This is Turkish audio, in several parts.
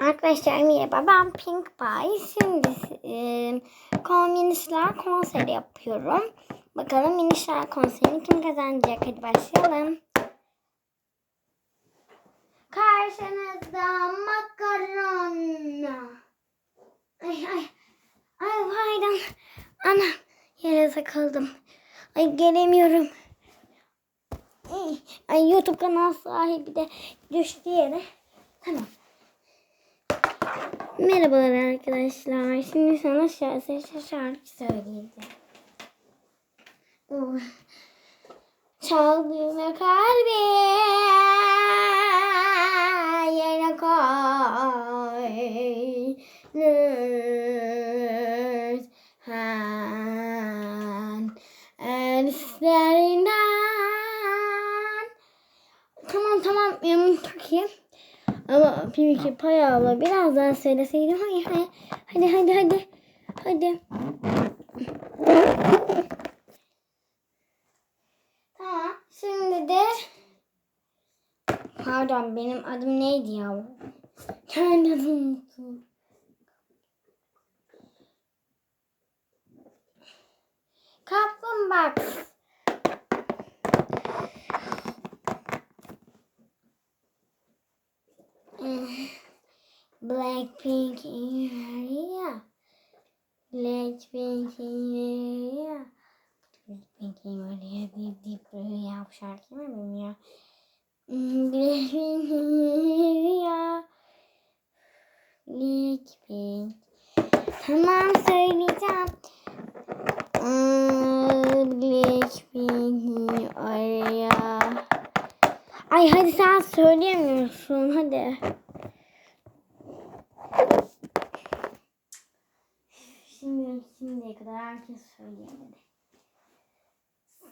Arkadaşlar merhaba ben Pink Pie. Şimdi e, komünistler konseri yapıyorum. Bakalım minişler konserini kim kazanacak? Hadi başlayalım. Karşınızda makarona. Ay ay. Ay pardon. Ana yere takıldım. Ay gelemiyorum. Ay, ay YouTube kanal sahibi de düştü yere. Tamam. Merhabalar arkadaşlar. Şimdi sana şarkı, şarkı söyleyeceğim. Oh. Çaldığına kalbi yere koy. Lütfen eslerinden. Tamam tamam. Çok iyi. Ama Pinky Pie abla biraz daha söyleseydim. Hayır hayır. Hadi hadi hadi. Hadi. Tamam. Şimdi de Pardon benim adım neydi ya? Kendi adımı. Kaplumbağa. Blackpink in your area. Blackpink in your area. Blackpink in your area deyip deyip böyle ya bu şarkıyı mı bilmiyorum. Hmm, Blackpink in your area. Blackpink. Tamam söyleyeceğim. Hmm, Blackpink in your area. Ay hadi sen söyleyemiyorsun hadi. Şimdi şimdiye kadar herkes söyleyemedi.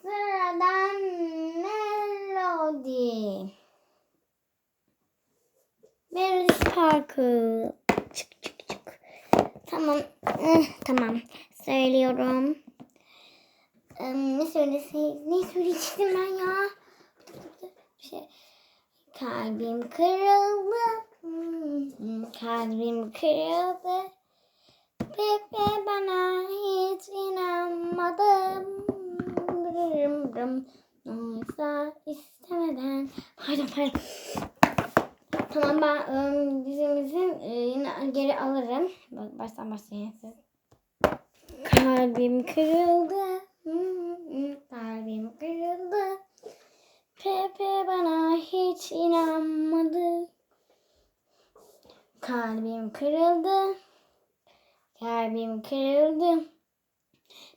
Sıradan. Melody Sparkle. Çık çık çık. Tamam. eh, tamam. Söylüyorum. Ne söyleseydim? Ne söyleyecektim ben ya? Şey. Kalbim kırıldı. Hmm, Kalbim kırıldı. Pepe bana hiç inanmadım. Bırım bırım. Oysa istemeden. Pardon pardon. Tamam ben ım, dizimizin e, yine geri alırım. Bak baştan başlayın siz. Kalbim kırıldı. Kalbim kırıldı. Pepe bana hiç inanmadı. Kalbim kırıldı. Kalbim kırıldı.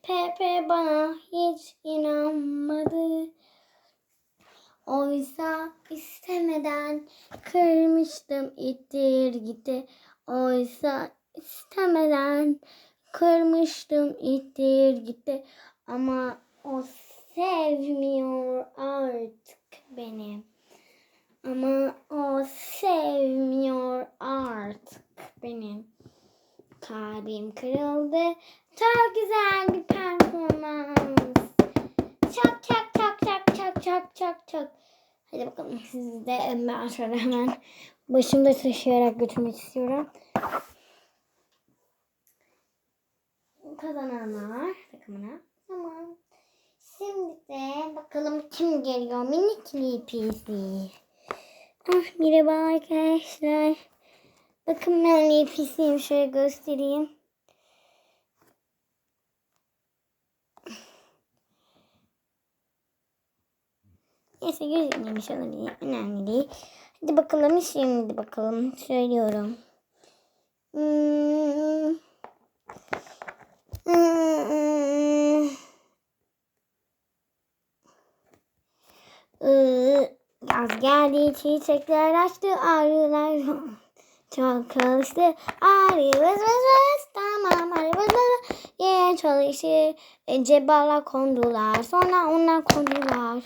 Pepe bana hiç inanmadı. Oysa istemeden kırmıştım ittir gitti. Oysa istemeden kırmıştım ittir gitti. Ama o sevmiyor artık beni. Ama o sevmiyor artık beni. Kalbim kırıldı. Çok güzel bir performans. Çak çak çak çak çak çak çak çak. Hadi bakalım sizi de ben şöyle hemen başımda taşıyarak götürmek istiyorum. Kazananlar takımına. Tamam. Şimdi de bakalım kim geliyor. Minik Lipisi. Ah merhaba arkadaşlar. Bakın ben Lipisiyim. Şöyle göstereyim. Neyse gözükmemiş olabilir. Önemli değil. Hadi bakalım şimdi bakalım. Söylüyorum. Hmm. Hmm. Yaz geldi çiçekler açtı arılar çok çalıştı arı vız vız vız tamam arı vız vız ye çalıştı e, cebala kondular sonra onlar kondular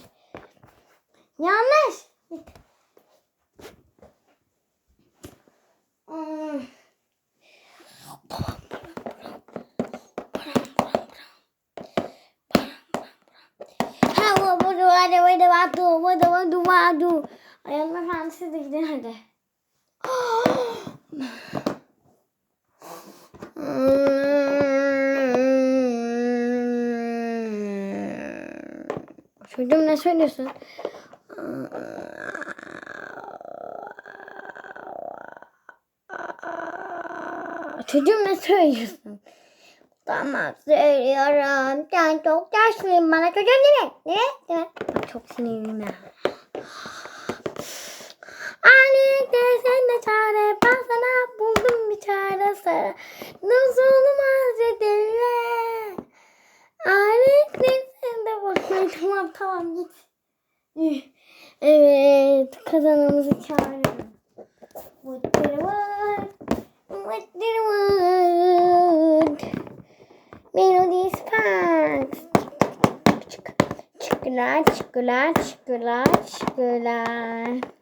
yanlış Hmm. Ha bu bu hadi hadi hadi hadi hadi hadi Ayağımın efendisi de gidin hadi. Çocuğum ne söylüyorsun? Çocuğum ne söylüyorsun? Tamam söylüyorum. Sen çok yaşlıyım bana çocuğum deme. Ne? Deme. Çok sinirliyim ya. Nasıl olmaz dediler. Anne sen de bakma tamam tamam git. Evet kazanımızı çağırıyorum. Woodwood, Woodwood. Melody Sparks. Çıkılar, çıkılar, çıkılar, çıkılar.